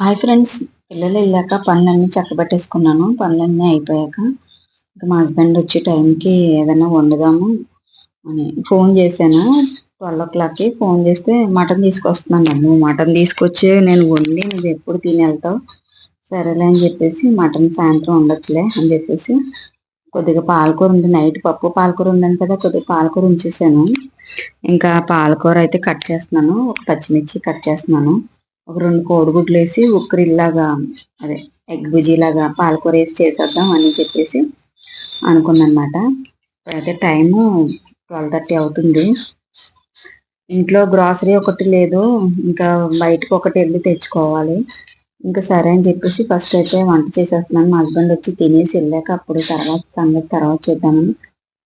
Hi friends పిల్లలు వెళ్ళాక పనులన్నీ చక్కబెట్టేసుకున్నాను. పనులన్నీ అయిపోయాక ఇంకా మా హస్బెండ్ వచ్చే టైంకి ఏదైనా వండుదాము అని ఫోన్ చేశాను. ట్వెల్వ్ ఓ క్లాక్కి ఫోన్ చేస్తే మటన్ తీసుకొస్తున్నాను నువ్వు మటన్ తీసుకొచ్చి నేను వండి నువ్వు ఎప్పుడు తిని వెళ్తావు సరేలే అని చెప్పేసి మటన్ సాయంత్రం ఉండొచ్చులే అని చెప్పేసి కొద్దిగా పాలకూర ఉంది. నైట్ పప్పు పాలకూర ఉందని కదా కొద్దిగా పాలకూర ఉంచేసాను. ఇంకా పాలకూర అయితే కట్ చేస్తున్నాను. ఒక పచ్చిమిర్చి కట్ చేస్తున్నాను. ఒక రెండు కోడిగుడ్లు వేసి ఉక్కరిల్లాగా అదే ఎగ్ బుజీలాగా పాలకూర వేసి చేసేద్దాం అని చెప్పేసి అనుకున్నమాట అయితే టైము ట్వెల్వ్ థర్టీ అవుతుంది. ఇంట్లో గ్రాసరీ ఒకటి లేదు. ఇంకా బయటకు ఒకటి వెళ్ళి తెచ్చుకోవాలి. ఇంకా సరే అని చెప్పేసి ఫస్ట్ అయితే వంట చేసేస్తున్నాను. మా హస్బెండ్ వచ్చి తినేసి వెళ్ళాక అప్పుడు తర్వాత సంగతి తర్వాత చూద్దామని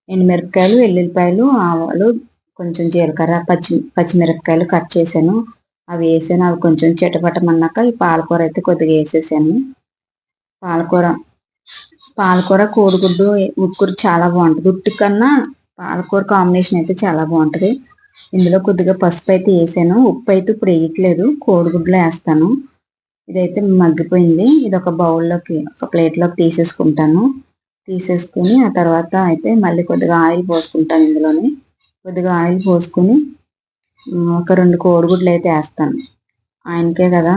ఎండుమిరపకాయలు వెల్లుల్లిపాయలు ఆవాలు కొంచెం జీలకర్ర పచ్చి పచ్చిమిరపకాయలు కట్ చేశాను. అవి వేసాను అవి కొంచెం చిటపటమన్నాక ఈ పాలకూర అయితే కొద్దిగా వేసేసాను. పాలకూర పాలకూర కోడిగుడ్డు ఉక్కురు చాలా బాగుంటుంది. ఉట్టు కన్నా పాలకూర కాంబినేషన్ అయితే చాలా బాగుంటుంది. ఇందులో కొద్దిగా పసుపు అయితే వేసాను. ఉప్పు అయితే ఇప్పుడు వేయట్లేదు. కోడిగుడ్లో వేస్తాను. ఇదైతే మగ్గిపోయింది. ఇది ఒక బౌల్లోకి ఒక ప్లేట్లోకి తీసేసుకుంటాను. తీసేసుకుని ఆ తర్వాత అయితే మళ్ళీ కొద్దిగా ఆయిల్ పోసుకుంటాను ఇందులోని. కొద్దిగా ఆయిల్ పోసుకుని ఒక రెండు కోడిగుడ్లు అయితే వేస్తాను. ఆయనకే కదా.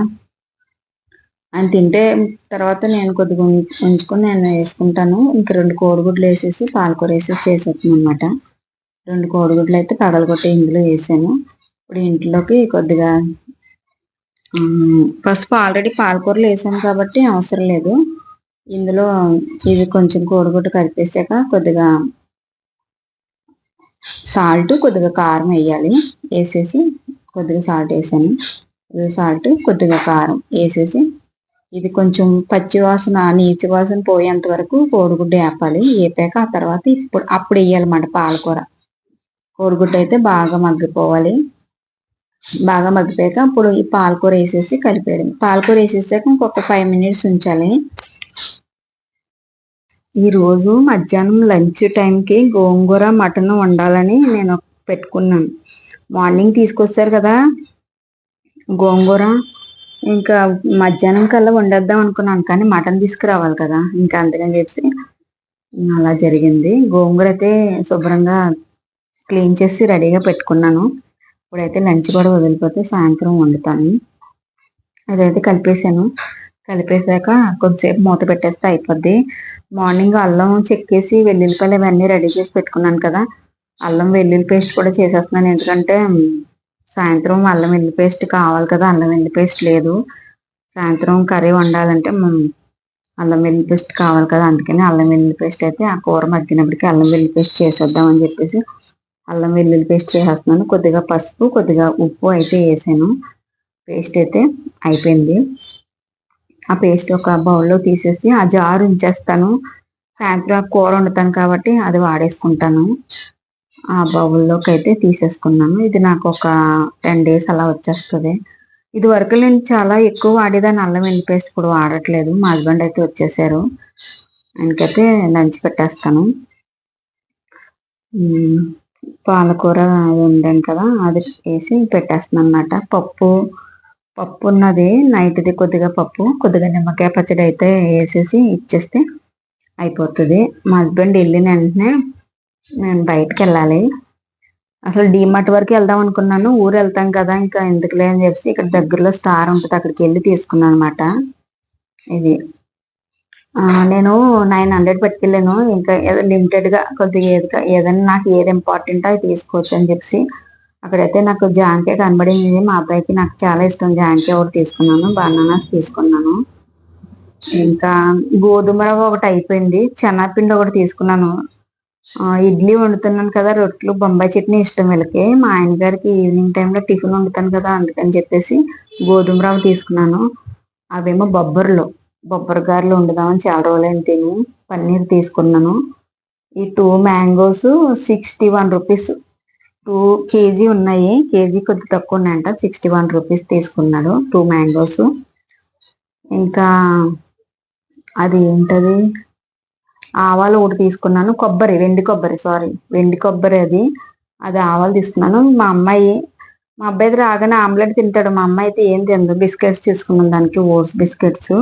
ఆయన తింటే తర్వాత నేను కొద్దిగా ఉంచుకొని నేను వేసుకుంటాను. ఇంక రెండు కోడిగుడ్లు వేసేసి పాలకూర వేసేసి చేసేస్తాను అనమాట రెండు కోడిగుడ్లు అయితే పగలగొట్టి ఇందులో వేసాను. ఇప్పుడు ఇంట్లోకి కొద్దిగా పసుపు ఆల్రెడీ పాలకూరలు వేసాను కాబట్టి అవసరం లేదు. ఇందులో ఇది కొంచెం కోడిగుడ్డు కలిపేసాక కొద్దిగా సాల్ట్ కొద్దిగా కారం వేయాలి. వేసేసి కొద్దిగా సాల్ట్ వేసాను. సాల్ట్ కొద్దిగా కారం వేసేసి ఇది కొంచెం పచ్చి వాసన నీచి వాసన పోయేంత వరకు కోడిగుడ్డు వేపాలి. వేపాక ఆ తర్వాత ఇప్పుడు అప్పుడు వేయాలన్నమాట పాలకూర. కోడిగుడ్డ అయితే బాగా మగ్గిపోవాలి. బాగా మగ్గిపోయాక అప్పుడు ఈ పాలకూర వేసేసి కలిపేయడం పాలకూర వేసేసాక ఇంకొక ఫైవ్ మినిట్స్ ఉంచాలి. ఈరోజు మధ్యాహ్నం లంచ్ టైంకి గోంగూర మటన్ వండాలని నేను పెట్టుకున్నాను. మార్నింగ్ తీసుకొస్తారు కదా గోంగూర. ఇంకా మధ్యాహ్నం కల్లా వండేద్దాం అనుకున్నాను కానీ మటన్ తీసుకురావాలి కదా ఇంకా అందుకని చెప్పి అలా జరిగింది. గోంగూర అయితే శుభ్రంగా క్లీన్ చేసి రెడీగా పెట్టుకున్నాను. ఇప్పుడైతే లంచ్ కూడా వదిలిపోతే సాయంత్రం వండుతాను. అదైతే కలిపేసాను కలిపేశాక కొద్దిసేపు మూత పెట్టేస్తే అయిపోద్ది. మార్నింగ్ అల్లం చెక్కేసి వెల్లుల్లిపాయలు ఇవన్నీ రెడీ చేసి పెట్టుకున్నాను కదా. అల్లం వెల్లుల్లి పేస్ట్ కూడా చేసేస్తున్నాను. ఎందుకంటే సాయంత్రం అల్లం వెల్లుల్లి పేస్ట్ కావాలి కదా. అల్లం వెల్లుల్లి పేస్ట్ లేదు. సాయంత్రం కర్రీ వండాలంటే అల్లం వెల్లుల్లి పేస్ట్ కావాలి కదా. అందుకని అల్లం వెల్లుల్లి పేస్ట్ అయితే ఆ కూర మగ్గినప్పటికీ అల్లం వెల్లుల్లి పేస్ట్ చేసేద్దాం అని చెప్పేసి అల్లం వెల్లుల్లి పేస్ట్ చేసేస్తున్నాను. కొద్దిగా పసుపు కొద్దిగా ఉప్పు అయితే వేసాను. పేస్ట్ అయితే అయిపోయింది. ఆ పేస్ట్ ఒక బౌల్లో తీసేసి ఆ జారు ఉంచేస్తాను. సాయంత్రం కూర వండుతాను కాబట్టి అది వాడేసుకుంటాను. ఆ బౌల్లోకి అయితే తీసేసుకున్నాను. ఇది నాకు ఒక టెన్ డేస్ అలా వచ్చేస్తుంది. ఇది వరకు నేను చాలా ఎక్కువ వాడేదాన్ని. అల్లం వెల్లి పేస్ట్ కూడా వాడట్లేదు. మా హస్బెండ్ అయితే వచ్చేసారు. ఆయనకైతే లంచ్ పెట్టేస్తాను. పాలకూర ఉండాను కదా అది వేసి పెట్టేస్తాను అనమాట పప్పు పప్పు ఉన్నది నైట్ది కొద్దిగా పప్పు కొద్దిగా నిమ్మకాయ పచ్చడి అయితే వేసేసి ఇచ్చేస్తే అయిపోతుంది. మా హస్బెండ్ వెళ్ళిన వెంటనే నేను బయటకు వెళ్ళాలి. అసలు డీమార్ట్ వరకు వెళ్దాం అనుకున్నాను. ఊరు వెళ్తాం కదా ఇంకా ఎందుకులే అని చెప్పి ఇక్కడ దగ్గరలో స్టార్ ఉంటుంది. అక్కడికి వెళ్ళి తీసుకున్నాను అనమాట ఇది. నేను నైన్ హండ్రెడ్ పట్టుకెళ్ళాను. ఇంకా ఏదో లిమిటెడ్గా కొద్దిగా ఏదైనా నాకు ఏది ఇంపార్టెంటో అది తీసుకోవచ్చు అని చెప్పి అక్కడైతే నాకు జాంకే కనబడింది. మా అబ్బాయికి నాకు చాలా ఇష్టం. జాంకే ఒకటి తీసుకున్నాను. బనానాస్ తీసుకున్నాను. ఇంకా గోధుమ రవ్వ ఒకటి అయిపోయింది. చెనాపిండి ఒకటి తీసుకున్నాను. ఇడ్లీ వండుతున్నాను కదా. రొట్టెలు బొంబాయి చట్నీ ఇష్టం వీళ్ళకి. మా ఆయన గారికి ఈవినింగ్ టైంలో టిఫిన్ వండుతాను కదా అందుకని చెప్పేసి గోధుమ రవ్వ తీసుకున్నాను. అవేమో బొబ్బర్లు. బొబ్బర గారెలు వండుదామని చాలా రోజులైన తిని పన్నీర్ తీసుకున్నాను. ఈ two mangoes sixty one rupees two K G ఉన్నాయి. కేజీ కొద్ది తక్కువ ఉన్నాయంట సిక్స్టీ వన్ రూపీస్ తీసుకున్నాడు. Two mangoes. ఇంకా అది ఏంటది? ఆవాలు ఒకటి తీసుకున్నాను. కొబ్బరి వెండి కొబ్బరి సారీ. వెండి కొబ్బరి అది. అది ఆవాలు తీసుకున్నాను. మా అమ్మాయి మా అబ్బాయి అయితే రాగానే ఆమ్లెట్ తింటాడు. మా అమ్మాయి అయితే ఏం తిందు బిస్కెట్స్ తీసుకున్నాను. దానికి ఓట్స్ బిస్కెట్స్.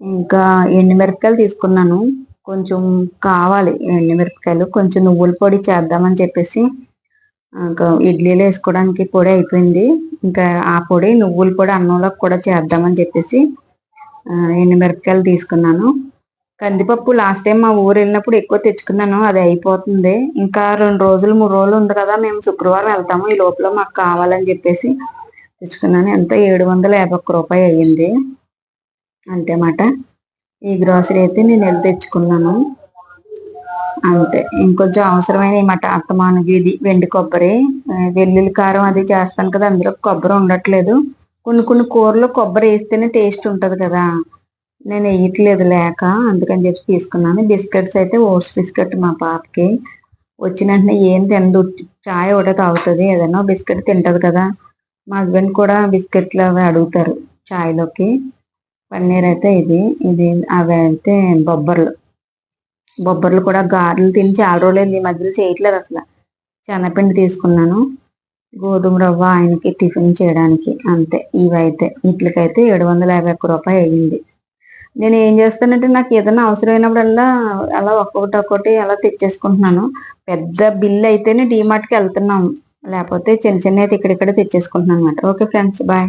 ఇంకా ఎండుమిరపకాయలు తీసుకున్నాను. కొంచెం కావాలి ఎండుమిరపకాయలు. కొంచెం నువ్వుల పొడి చేద్దామని చెప్పేసి ఇంకా ఇడ్లీలో వేసుకోవడానికి పొడి అయిపోయింది. ఇంకా ఆ పొడి నువ్వుల పొడి అన్నంలోకి కూడా చేద్దామని చెప్పేసి ఎండుమిరపకాయలు తీసుకున్నాను. కందిపప్పు లాస్ట్ టైం మా ఊరు వెళ్ళినప్పుడు ఎక్కువ తెచ్చుకున్నాను అది అయిపోతుంది. ఇంకా రెండు రోజులు మూడు రోజులు ఉంది కదా మేము శుక్రవారం వెళ్తాము. ఈ లోపల మాకు కావాలని చెప్పేసి తెచ్చుకున్నాను. ఎంత? ఏడు వందల యాభై ఒక్క రూపాయి అయ్యింది. అంతేమాట ఈ గ్రాసరీ అయితే నేను వెళ్ళి తెచ్చుకున్నాను. అంతే. ఇంకొంచెం అవసరమైన మాట అత్తమానకి ఇది వెండి కొబ్బరి వెల్లుల్లి కారం అది చేస్తాను కదా అందులో కొబ్బరి ఉండట్లేదు. కొన్ని కొన్ని కూరలో కొబ్బరి వేస్తేనే టేస్ట్ ఉంటుంది కదా. నేను వేయట్లేదు లేక అందుకని చెప్పి తీసుకున్నాను. బిస్కెట్స్ అయితే ఓట్స్ బిస్కెట్ మా పాపకి. వచ్చిన వెంటనే ఏం తినదు చాయ్ ఒకటే తాగుతుంది ఏదైనా బిస్కెట్ తింటది కదా. మా హస్బెండ్ కూడా బిస్కెట్లు అవి అడుగుతారు చాయ్లోకి. పన్నీర్ అయితే ఇది ఇది అవి అయితే బొబ్బర్లు. బొబ్బర్లు కూడా గారెలు తిని చాలా రోజులు ఈ మధ్యలో చేయట్లేదు అసలు. శనగపిండి తీసుకున్నాను గోధుమ రవ్వ ఆయనకి టిఫిన్ చేయడానికి అంతే. ఇవైతే వీటికైతే ఏడు వందల యాభై ఒక్క రూపాయి అయ్యింది. నేను ఏం చేస్తానంటే నాకు ఏదైనా అవసరమైనప్పుడల్లా అలా ఒక్కొక్కటి ఒక్కొక్కటి అలా తెచ్చేసుకుంటున్నాను. పెద్ద బిల్ అయితేనే డీమార్ట్కి వెళ్తున్నాం. లేకపోతే చిన్న చిన్న అయితే ఇక్కడిక్కడ తెచ్చేసుకుంటున్నాను అనమాట ఓకే ఫ్రెండ్స్ బాయ్.